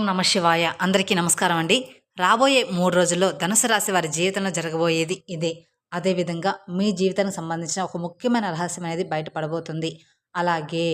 ఓం నమ శివాయ. అందరికీ నమస్కారం అండి. రాబోయే మూడు రోజుల్లో ధనుసు రాశి వారి జీవితంలో జరగబోయేది ఇదే. అదేవిధంగా మీ జీవితానికి సంబంధించిన ఒక ముఖ్యమైన రహస్యం అనేది బయటపడబోతుంది. అలాగే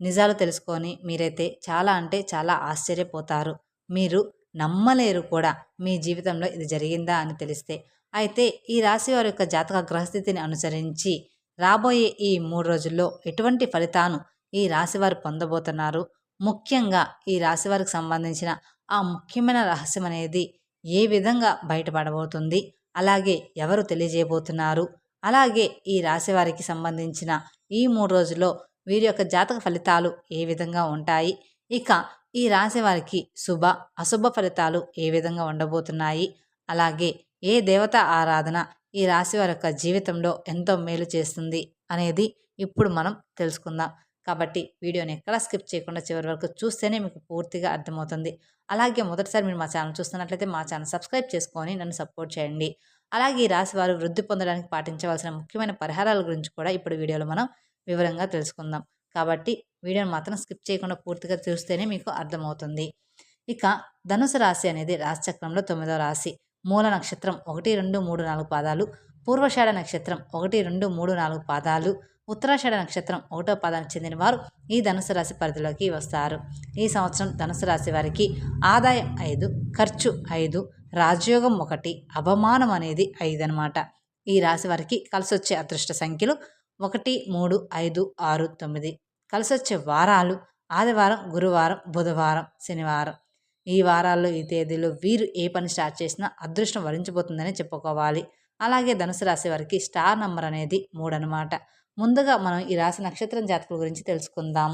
నిజాలు తెలుసుకొని మీరైతే చాలా అంటే చాలా ఆశ్చర్యపోతారు. మీరు నమ్మలేరు కూడా మీ జీవితంలో ఇది జరిగిందా అని తెలిస్తే. అయితే ఈ రాశి వారి యొక్క జాతక గ్రహస్థితిని అనుసరించి రాబోయే ఈ మూడు రోజుల్లో ఎటువంటి ఫలితాను ఈ రాశి వారు పొందబోతున్నారు? ముఖ్యంగా ఈ రాశి వారికి సంబంధించిన ఆ ముఖ్యమైన రహస్యం అనేది ఏ విధంగా బయటపడబోతుంది అలాగే ఎవరు తెలియజేయబోతున్నారు అలాగే ఈ రాశి వారికి సంబంధించిన ఈ మూడు రోజుల్లో వీరి యొక్క జాతక ఫలితాలు ఏ విధంగా ఉంటాయి ఇక ఈ రాశి వారికి శుభ అశుభ ఫలితాలు ఏ విధంగా ఉండబోతున్నాయి అలాగే ఏ దేవత ఆరాధన ఈ రాశి వారి యొక్క జీవితంలో ఎంతో మేలు చేస్తుంది అనేది ఇప్పుడు మనం తెలుసుకుందాం. కాబట్టి వీడియోని ఎక్కడ స్కిప్ చేయకుండా చివరి వరకు చూస్తేనే మీకు పూర్తిగా అర్థమవుతుంది. అలాగే మొదటిసారి మీరు మా ఛానల్ చూస్తున్నట్లయితే మా ఛానల్ సబ్స్క్రైబ్ చేసుకొని నన్ను సపోర్ట్ చేయండి. అలాగే ఈ రాశి వారు వృద్ధి పొందడానికి పాటించవలసిన ముఖ్యమైన పరిహారాల గురించి కూడా ఇప్పుడు వీడియోలో మనం వివరంగా తెలుసుకుందాం. కాబట్టి వీడియోని మాత్రం స్కిప్ చేయకుండా పూర్తిగా చూస్తేనే మీకు అర్థమవుతుంది. ఇక ధనుసు రాశి అనేది రాశిచక్రంలో తొమ్మిదవ రాశి. మూల నక్షత్రం ఒకటి రెండు మూడు నాలుగు పాదాలు. పూర్వషాఢ నక్షత్రం ఒకటి రెండు మూడు నాలుగు పాదాలు. ఉత్తరాషాఢ నక్షత్రం ఒకటో పాదానికి చెందిన వారు ఈ ధనుసు రాశి పరిధిలోకి వస్తారు. ఈ సంవత్సరం ధనుసు రాశి వారికి ఆదాయం ఐదు ఖర్చు ఐదు రాజయోగం ఒకటి అవమానం అనేది ఐదు అనమాట ఈ రాశి వారికి కలిసొచ్చే అదృష్ట సంఖ్యలు ఒకటి మూడు ఐదు ఆరు తొమ్మిది. కలిసొచ్చే వారాలు ఆదివారం గురువారం బుధవారం శనివారం. ఈ వారాల్లో ఈ తేదీలో వీరు ఏ పని స్టార్ట్ చేసినా అదృష్టం వరించిపోతుందని చెప్పుకోవాలి. అలాగే ధనుసు రాశి వారికి స్టార్ నంబర్ అనేది మూడు అనమాట ముందుగా మనం ఈ రాశి నక్షత్రం జాతకుల గురించి తెలుసుకుందాం.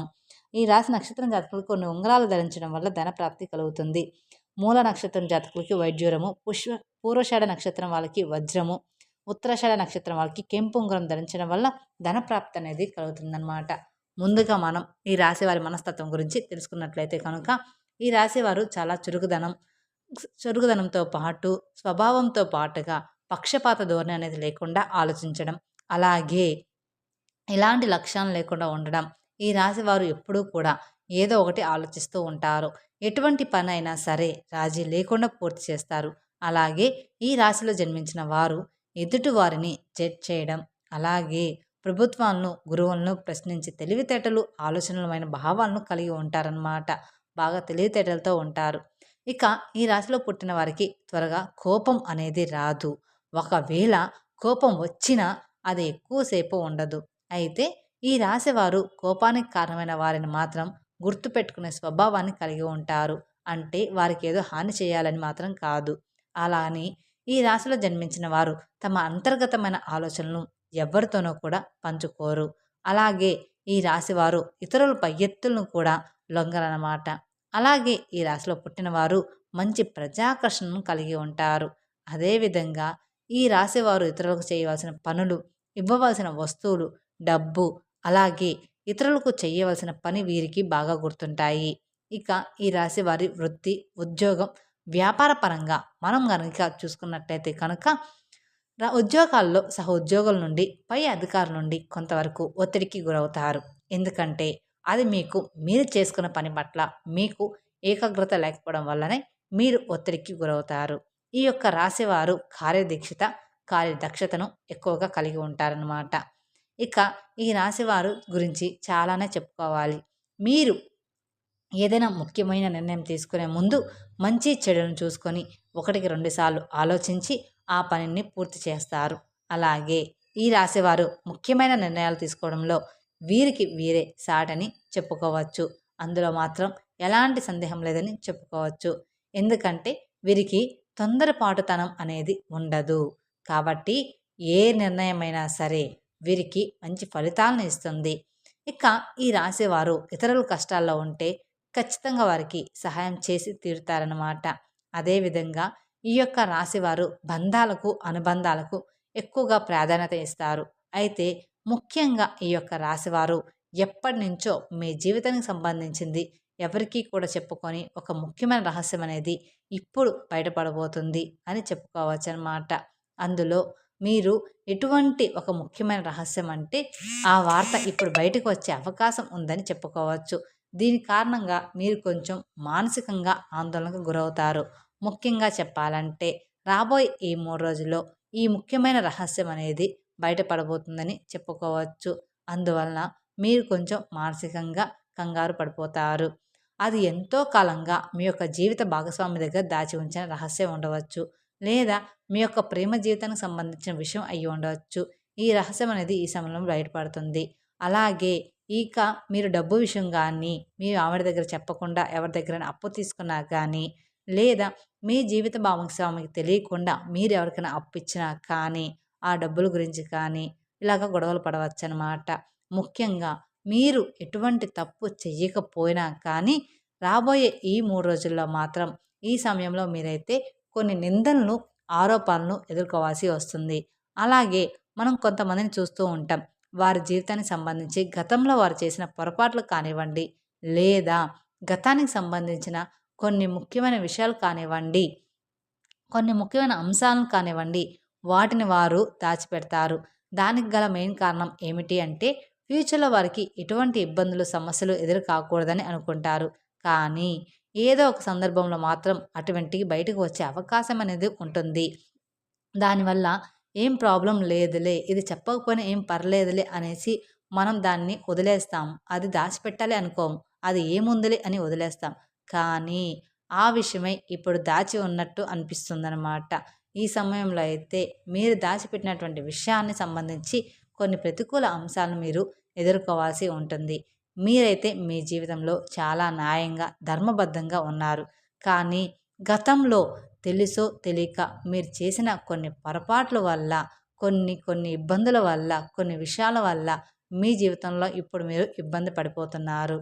ఈ రాశి నక్షత్రం జాతకులు కొన్ని ఉంగరాలు ధరించడం వల్ల ధన ప్రాప్తి కలుగుతుంది. మూల నక్షత్రం జాతకులకి వైద్యురము పుష్ప పూర్వషాఢ నక్షత్రం వాళ్ళకి వజ్రము ఉత్తరాషాఢ నక్షత్రం వాళ్ళకి కెంపు ఉంగరం ధరించడం వల్ల ధన ప్రాప్తి అనేది కలుగుతుందన్నమాట. ముందుగా మనం ఈ రాశి వారి మనస్తత్వం గురించి తెలుసుకున్నట్లయితే కనుక ఈ రాశి వారు చాలా చురుకుదనం చురుకుదనంతో పాటు స్వభావంతో పాటుగా పక్షపాత ధోరణి అనేది లేకుండా ఆలోచించడం. అలాగే ఎలాంటి లక్ష్యాలు లేకుండా ఉండడం. ఈ రాశి వారు ఎప్పుడూ కూడా ఏదో ఒకటి ఆలోచిస్తూ ఉంటారు. ఎటువంటి పని అయినా సరే రాజీ లేకుండా పూర్తి చేస్తారు. అలాగే ఈ రాశిలో జన్మించిన వారు ఎదుటి వారిని జడ్జ్ చేయడం అలాగే ప్రభుత్వాలను గురువులను ప్రశ్నించి తెలివితేటలు ఆలోచనలమైన భావాలను కలిగి ఉంటారన్నమాట. బాగా తెలివితేటలతో ఉంటారు. ఇక ఈ రాశిలో పుట్టిన వారికి త్వరగా కోపం అనేది రాదు. ఒకవేళ కోపం వచ్చినా అది ఎక్కువసేపు ఉండదు. అయితే ఈ రాశివారు కోపానికి కారణమైన వారిని మాత్రం గుర్తుపెట్టుకునే స్వభావాన్ని కలిగి ఉంటారు. అంటే వారికి ఏదో హాని చేయాలని మాత్రం కాదు. అలా అని ఈ రాశిలో జన్మించిన వారు తమ అంతర్గతమైన ఆలోచనలను ఎవరితోనూ కూడా పంచుకోరు. అలాగే ఈ రాశివారు ఇతరుల పై ఎత్తులను కూడా లొంగరనమాట అలాగే ఈ రాశిలో పుట్టినవారు మంచి ప్రజాకర్షణను కలిగి ఉంటారు. అదేవిధంగా ఈ రాశివారు ఇతరులకు చేయవలసిన పనులు ఇవ్వవలసిన వస్తువులు డబ్బు అలాగే ఇతరులకు చేయవలసిన పని వీరికి బాగా గుర్తుంటాయి. ఇక ఈ రాశి వారి వృత్తి ఉద్యోగం వ్యాపార పరంగా మనం కనుక చూసుకున్నట్టయితే కనుక ఉద్యోగాల్లో సహ ఉద్యోగుల నుండి పై అధికారుల నుండి కొంతవరకు ఒత్తిడికి గురవుతారు. ఎందుకంటే అది మీకు మీరు చేసుకున్న పని పట్ల మీకు ఏకాగ్రత లేకపోవడం వల్లనే మీరు ఒత్తిడికి గురవుతారు. ఈ యొక్క రాశివారు కార్యదీక్షిత కార్యదక్షతను ఎక్కువగా కలిగి ఉంటారన్నమాట. ఇక ఈ రాశివారు గురించి చాలానే చెప్పుకోవాలి. మీరు ఏదైనా ముఖ్యమైన నిర్ణయం తీసుకునే ముందు మంచి చెడును చూసుకొని ఒకటికి రెండుసార్లు ఆలోచించి ఆ పనిని పూర్తి చేస్తారు. అలాగే ఈ రాశివారు ముఖ్యమైన నిర్ణయాలు తీసుకోవడంలో వీరికి వీరే సాటని చెప్పుకోవచ్చు. అందులో మాత్రం ఎలాంటి సందేహం లేదని చెప్పుకోవచ్చు. ఎందుకంటే వీరికి తొందరపాటుతనం అనేది ఉండదు. కాబట్టి ఏ నిర్ణయమైనా సరే వీరికి మంచి ఫలితాలను ఇస్తుంది. ఇక ఈ రాశివారు ఇతరుల కష్టాల్లో ఉంటే ఖచ్చితంగా వారికి సహాయం చేసి తీరుతారనమాట అదేవిధంగా ఈ యొక్క రాశివారు బంధాలకు అనుబంధాలకు ఎక్కువగా ప్రాధాన్యత ఇస్తారు. అయితే ముఖ్యంగా ఈ యొక్క రాశివారు ఎప్పటి నుంచో మీ జీవితానికి సంబంధించింది ఎవరికీ కూడా చెప్పుకొని ఒక ముఖ్యమైన రహస్యం అనేది ఇప్పుడు బయటపడబోతుంది అని చెప్పుకోవచ్చు అనమాట అందులో మీరు ఎటువంటి ఒక ముఖ్యమైన రహస్యం అంటే ఆ వార్త ఇప్పుడు బయటకు వచ్చే అవకాశం ఉందని చెప్పుకోవచ్చు. దీని కారణంగా మీరు కొంచెం మానసికంగా ఆందోళనకు గురవుతారు. ముఖ్యంగా చెప్పాలంటే రాబోయే ఈ మూడు రోజుల్లో ఈ ముఖ్యమైన రహస్యం అనేది బయటపడబోతుందని చెప్పుకోవచ్చు. అందువలన మీరు కొంచెం మానసికంగా కంగారు పడిపోతారు. అది ఎంతో కాలంగా మీ యొక్క జీవిత భాగస్వామి దగ్గర దాచి ఉంచిన రహస్యం ఉండవచ్చు. లేదా మీ యొక్క ప్రేమ జీవితానికి సంబంధించిన విషయం అయ్యి ఉండవచ్చు. ఈ రహస్యం అనేది ఈ సమయంలో బయటపడుతుంది. అలాగే ఇక మీరు డబ్బు విషయం కానీ మీ ఆవిడ దగ్గర చెప్పకుండా ఎవరి దగ్గర అప్పు తీసుకున్నా కానీ లేదా మీ జీవిత భాగస్వామికి తెలియకుండా మీరు ఎవరికైనా అప్పు ఇచ్చినా కానీ ఆ డబ్బుల గురించి కానీ ఇలాగ గొడవలు పడవచ్చు అనమాట ముఖ్యంగా మీరు ఎటువంటి తప్పు చెయ్యకపోయినా కానీ రాబోయే ఈ మూడు రోజుల్లో మాత్రం ఈ సమయంలో మీరైతే కొన్ని నిందలను ఆరోపణలను ఎదుర్కోవాల్సి వస్తుంది. అలాగే మనం కొంతమందిని చూస్తూ ఉంటాం. వారి జీవితానికి సంబంధించి గతంలో వారు చేసిన పొరపాట్లు కానివ్వండి లేదా గతానికి సంబంధించిన కొన్ని ముఖ్యమైన విషయాలు కానివ్వండి కొన్ని ముఖ్యమైన అంశాలను కానివ్వండి వాటిని వారు దాచిపెడతారు. దానికి గల మెయిన్ కారణం ఏమిటి అంటే ఫ్యూచర్లో వారికి ఎటువంటి ఇబ్బందులు సమస్యలు ఎదురు కాకూడదని అనుకుంటారు. కానీ ఏదో ఒక సందర్భంలో మాత్రం అటువంటి బయటకు వచ్చే అవకాశం అనేది ఉంటుంది. దానివల్ల ఏం ప్రాబ్లం లేదులే ఇది చెప్పకపోయినా ఏం పర్లేదులే అనేసి మనం దాన్ని వదిలేస్తాం. అది దాచిపెట్టాలి అనుకోం. అది ఏముందిలే అని వదిలేస్తాం. కానీ ఆ విషయమై ఇప్పుడు దాచి ఉన్నట్టు అనిపిస్తుందన్నమాట. ఈ సమయంలో అయితే మీరు దాచిపెట్టినటువంటి విషయాన్ని సంబంధించి కొన్ని ప్రతికూల అంశాలను మీరు ఎదుర్కోవాల్సి ఉంటుంది. మీరైతే మీ జీవితంలో చాలా న్యాయంగా ధర్మబద్ధంగా ఉన్నారు. కానీ గతంలో తెలుసో తెలియక మీరు చేసిన కొన్ని పొరపాట్ల వల్ల కొన్ని కొన్ని ఇబ్బందుల వల్ల కొన్ని విషయాల వల్ల మీ జీవితంలో ఇప్పుడు మీరు ఇబ్బంది పడిపోతున్నారు.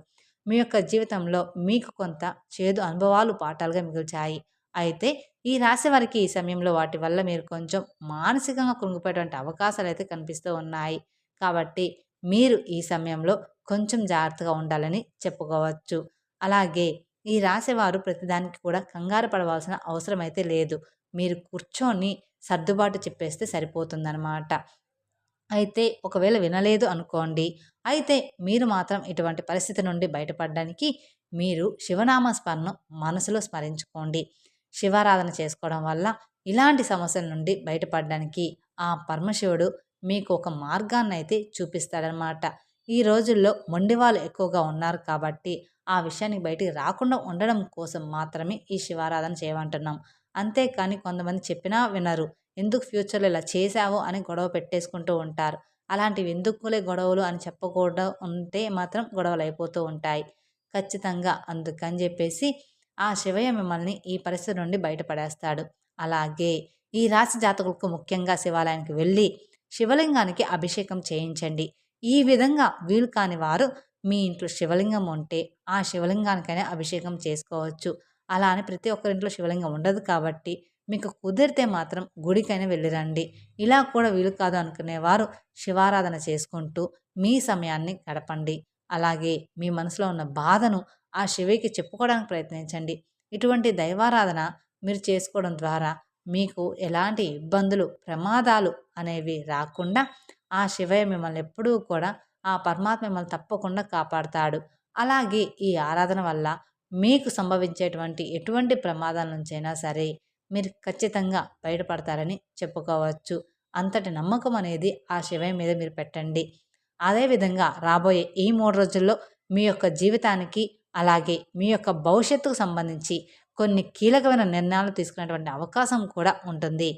మీ యొక్క జీవితంలో మీకు కొంత చేదు అనుభవాలు పాఠాలుగా మిగిల్చాయి. అయితే ఈ రాశి వారికి ఈ సమయంలో వాటి వల్ల మీరు కొంచెం మానసికంగా కృంగిపోయేటువంటి అవకాశాలు అయితే కనిపిస్తూ ఉన్నాయి. కాబట్టి మీరు ఈ సమయంలో కొంచెం జాగ్రత్తగా ఉండాలని చెప్పుకోవచ్చు. అలాగే ఈ రాసేవారు ప్రతిదానికి కూడా కంగారు పడవలసిన అవసరం అయితే లేదు. మీరు కూర్చొని సర్దుబాటు చెప్పేస్తే సరిపోతుందన్నమాట. అయితే ఒకవేళ వినలేదు అనుకోండి. అయితే మీరు మాత్రం ఇటువంటి పరిస్థితి నుండి బయటపడడానికి మీరు శివనామ స్మరణ మనసులో స్మరించుకోండి. శివారాధన చేసుకోవడం వల్ల ఇలాంటి సమస్యల నుండి బయటపడడానికి ఆ పరమశివుడు మీకు ఒక మార్గాన్ని అయితే చూపిస్తాడనమాట ఈ రోజుల్లో మొండి వాళ్ళు ఎక్కువగా ఉన్నారు కాబట్టి ఆ విషయానికి బయటికి రాకుండా ఉండడం కోసం మాత్రమే ఈ శివారాధన చేయమంటున్నాం. అంతేకాని కొంతమంది చెప్పినా వినరు. ఎందుకు ఫ్యూచర్లో ఇలా చేశావు అని గొడవ పెట్టేసుకుంటూ ఉంటారు. అలాంటివి ఎందుకులే గొడవలు అని చెప్పకూడదు ఉంటే మాత్రం గొడవలు అయిపోతూ ఉంటాయి. ఖచ్చితంగా అందుకని చెప్పేసి ఆ శివయ్య మిమ్మల్ని ఈ పరిస్థితి నుండి బయటపడేస్తాడు. అలాగే ఈ రాశి జాతకులకు ముఖ్యంగా శివాలయానికి వెళ్ళి శివలింగానికి అభిషేకం చేయించండి. ఈ విధంగా వీలు కాని వారు మీ ఇంట్లో శివలింగం ఉంటే ఆ శివలింగానికైనా అభిషేకం చేసుకోవచ్చు. అలా అని ప్రతి ఒక్కరింట్లో శివలింగం ఉండదు కాబట్టి మీకు కుదిరితే మాత్రం గుడికైనా వెళ్ళిరండి. ఇలా కూడా వీలు కాదు అనుకునేవారు శివారాధన చేసుకుంటూ మీ సమయాన్ని గడపండి. అలాగే మీ మనసులో ఉన్న బాధను ఆ శివకి చెప్పుకోవడానికి ప్రయత్నించండి. ఇటువంటి దైవారాధన మీరు చేసుకోవడం ద్వారా మీకు ఎలాంటి ఇబ్బందులు ప్రమాదాలు అనేవి రాకుండా ఆ శివయ్య మిమ్మల్ని ఎప్పుడూ కూడా ఆ పరమాత్మ మిమ్మల్ని తప్పకుండా కాపాడుతాడు. అలాగే ఈ ఆరాధన వల్ల మీకు సంభవించేటువంటి ఎటువంటి ప్రమాదాల నుంచైనా సరే మీరు ఖచ్చితంగా బయటపడతారని చెప్పుకోవచ్చు. అంతటి నమ్మకం అనేది ఆ శివయ్య మీద మీరు పెట్టండి. అదేవిధంగా రాబోయే ఈ మూడు రోజుల్లో మీ యొక్క జీవితానికి అలాగే మీ యొక్క భవిష్యత్తుకు సంబంధించి కొన్ని కీలకమైన నిర్ణయాలు తీసుకునేటువంటి అవకాశం కూడా ఉంటుంది.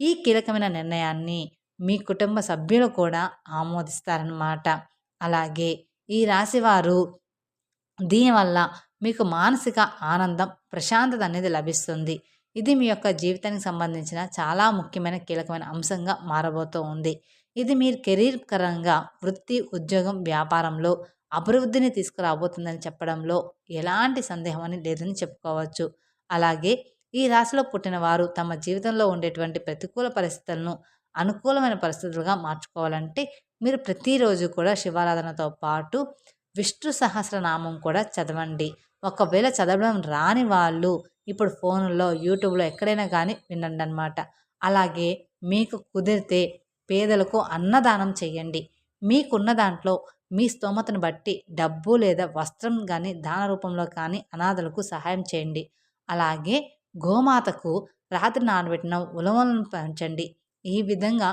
ఈ కీలకమైన నిర్ణయాన్ని మీ కుటుంబ సభ్యులు కూడా ఆమోదిస్తారన్నమాట. అలాగే ఈ రాశివారు దీనివల్ల మీకు మానసిక ఆనందం ప్రశాంతత అనేది లభిస్తుంది. ఇది మీ యొక్క జీవితానికి సంబంధించిన చాలా ముఖ్యమైన కీలకమైన అంశంగా మారబోతూ ఉంది. ఇది మీరు కెరీర్ పరంగా వృత్తి ఉద్యోగం వ్యాపారంలో అభివృద్ధిని తీసుకురాబోతుందని చెప్పడంలో ఎలాంటి సందేహం అని లేదని చెప్పుకోవచ్చు. అలాగే ఈ రాశిలో పుట్టిన వారు తమ జీవితంలో ఉండేటువంటి ప్రతికూల పరిస్థితులను అనుకూలమైన పరిస్థితులుగా మార్చుకోవాలంటే మీరు ప్రతిరోజు కూడా శివారాధనతో పాటు విష్ణు సహస్రనామం కూడా చదవండి. ఒకవేళ చదవడం రాని వాళ్ళు ఇప్పుడు ఫోన్లో యూట్యూబ్లో ఎక్కడైనా కానీ వినండి అనమాట అలాగే మీకు కుదిరితే పేదలకు అన్నదానం చేయండి. మీకున్న దాంట్లో మీ స్తోమతను బట్టి డబ్బు లేదా వస్త్రం కానీ దాన రూపంలో కానీ అనాథలకు సహాయం చేయండి. అలాగే గోమాతకు రాత్రి నానబెట్టిన ఉలవలను పంచండి. ఈ విధంగా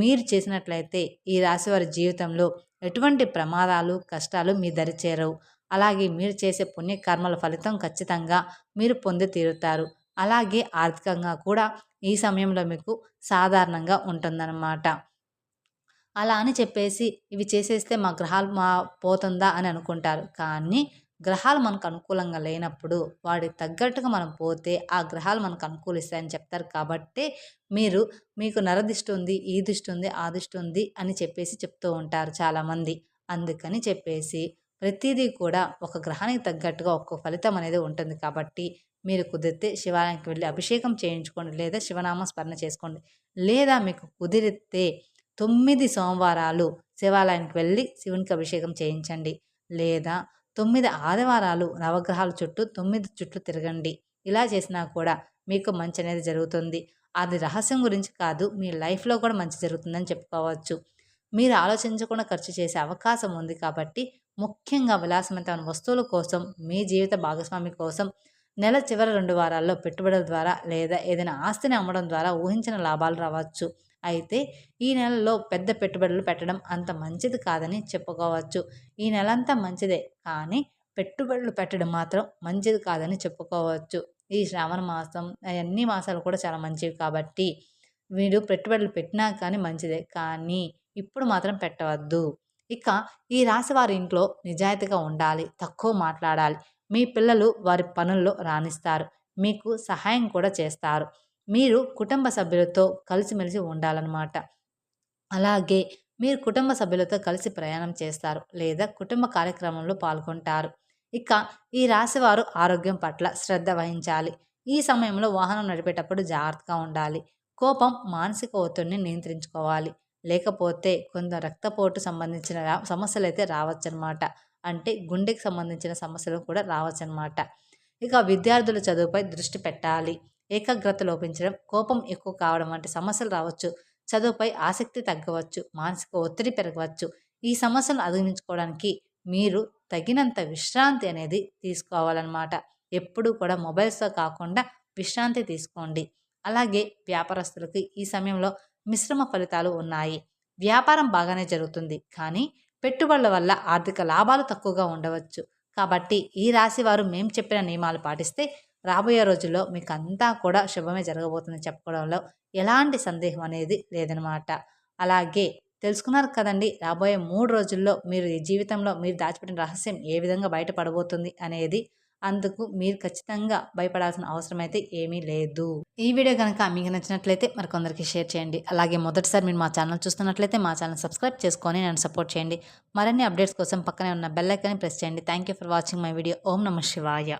మీరు చేసినట్లయితే ఈ రాశివారి జీవితంలో ఎటువంటి ప్రమాదాలు కష్టాలు మీ దరి చేరవు. అలాగే మీరు చేసే పుణ్యకర్మల ఫలితం ఖచ్చితంగా మీరు పొంది తీరుతారు. అలాగే ఆర్థికంగా కూడా ఈ సమయంలో మీకు సాధారణంగా ఉంటుందన్నమాట. అలా అని చెప్పేసి ఇవి చేసేస్తే మా గ్రహాలు మా పోతుందా అని అనుకుంటారు. కానీ గ్రహాలు మనకు అనుకూలంగా లేనప్పుడు వాడికి తగ్గట్టుగా మనం పోతే ఆ గ్రహాలు మనకు అనుకూలిస్తాయని చెప్తారు కాబట్టి మీరు మీకు నరదిష్టి ఉంది ఈ దిష్టి ఉంది ఆ దిష్టి ఉంది అని చెప్పేసి చెప్తూ ఉంటారు చాలామంది. అందుకని చెప్పేసి ప్రతిదీ కూడా ఒక గ్రహానికి తగ్గట్టుగా ఒక్కో ఫలితం అనేది ఉంటుంది కాబట్టి మీరు కుదిరితే శివాలయానికి వెళ్ళి అభిషేకం చేయించుకోండి లేదా శివనామ స్మరణ చేసుకోండి. లేదా మీకు కుదిరితే తొమ్మిది సోమవారాలు శివాలయానికి వెళ్ళి శివునికి అభిషేకం చేయించండి. లేదా తొమ్మిది ఆదివారాలు నవగ్రహాల చుట్టూ తొమ్మిది చుట్లు తిరగండి. ఇలా చేసినా కూడా మీకు మంచి అనేది జరుగుతుంది. అది రహస్యం గురించి కాదు మీ లైఫ్లో కూడా మంచి జరుగుతుందని చెప్పుకోవచ్చు. మీరు ఆలోచించకుండా ఖర్చు చేసే అవకాశం ఉంది కాబట్టి ముఖ్యంగా విలాసవంతమైన వస్తువుల కోసం మీ జీవిత భాగస్వామి కోసం నెల చివరి రెండు వారాల్లో పెట్టుబడుల ద్వారా లేదా ఏదైనా ఆస్తిని అమ్మడం ద్వారా ఊహించిన లాభాలు రావచ్చు. అయితే ఈ నెలలో పెద్ద పెట్టుబడులు పెట్టడం అంత మంచిది కాదని చెప్పుకోవచ్చు. ఈ నెలంతా మంచిదే కానీ పెట్టుబడులు పెట్టడం మాత్రం మంచిది కాదని చెప్పుకోవచ్చు. ఈ శ్రావణ మాసం అన్ని మాసాలు కూడా చాలా మంచివి కాబట్టి వీడు పెట్టుబడులు పెట్టినా కానీ మంచిదే కానీ ఇప్పుడు మాత్రం పెట్టవద్దు. ఇక ఈ రాశి వారి ఇంట్లో నిజాయితీగా ఉండాలి తక్కువ మాట్లాడాలి. మీ పిల్లలు వారి పనుల్లో రాణిస్తారు మీకు సహాయం కూడా చేస్తారు. మీరు కుటుంబ సభ్యులతో కలిసిమెలిసి ఉండాలన్నమాట. అలాగే మీరు కుటుంబ సభ్యులతో కలిసి ప్రయాణం చేస్తారు లేదా కుటుంబ కార్యక్రమంలో పాల్గొంటారు. ఇక ఈ రాశివారు ఆరోగ్యం పట్ల శ్రద్ధ వహించాలి. ఈ సమయంలో వాహనం నడిపేటప్పుడు జాగ్రత్తగా ఉండాలి. కోపం మానసిక ఒత్తిడిని నియంత్రించుకోవాలి. లేకపోతే కొంత రక్తపోటు సంబంధించిన సమస్యలు అయితే రావచ్చనమాట అంటే గుండెకి సంబంధించిన సమస్యలు కూడా రావచ్చనమాట ఇక విద్యార్థుల చదువుపై దృష్టి పెట్టాలి. ఏకాగ్రత లోపించడం కోపం ఎక్కువ కావడం వంటి సమస్యలు రావచ్చు. చదువుపై ఆసక్తి తగ్గవచ్చు మానసిక ఒత్తిడి పెరగవచ్చు. ఈ సమస్యలను అధిగమించుకోవడానికి మీరు తగినంత విశ్రాంతి అనేది తీసుకోవాలన్నమాట. ఎప్పుడూ కూడా మొబైల్స్తో కాకుండా విశ్రాంతి తీసుకోండి. అలాగే వ్యాపారస్తులకి ఈ సమయంలో మిశ్రమ ఫలితాలు ఉన్నాయి. వ్యాపారం బాగానే జరుగుతుంది. కానీ పెట్టుబడుల వల్ల ఆర్థిక లాభాలు తక్కువగా ఉండవచ్చు. కాబట్టి ఈ రాశి వారు మేము చెప్పిన నియమాలు పాటిస్తే రాబోయే రోజుల్లో మీకు అంతా కూడా శుభమే జరగబోతుందని చెప్పుకోవడంలో ఎలాంటి సందేహం అనేది లేదనమాట అలాగే తెలుసుకున్నారు కదండి రాబోయే మూడు రోజుల్లో మీరు ఈ జీవితంలో మీరు దాచిపెట్టిన రహస్యం ఏ విధంగా బయటపడబోతుంది అనేది అందుకు మీరు ఖచ్చితంగా భయపడాల్సిన అవసరం అయితే ఏమీ లేదు. ఈ వీడియో కనుక మీకు నచ్చినట్లయితే మరికొందరికి షేర్ చేయండి. అలాగే మొదటిసారి మీరు మా ఛానల్ చూస్తున్నట్లయితే మా ఛానల్ సబ్స్క్రైబ్ చేసుకొని నన్ను సపోర్ట్ చేయండి. మరిన్ని అప్డేట్స్ కోసం పక్కనే ఉన్న బెల్ ఐకాన్ని ప్రెస్ చేయండి. Thank you for watching my video. ఓం నమ శివాయ.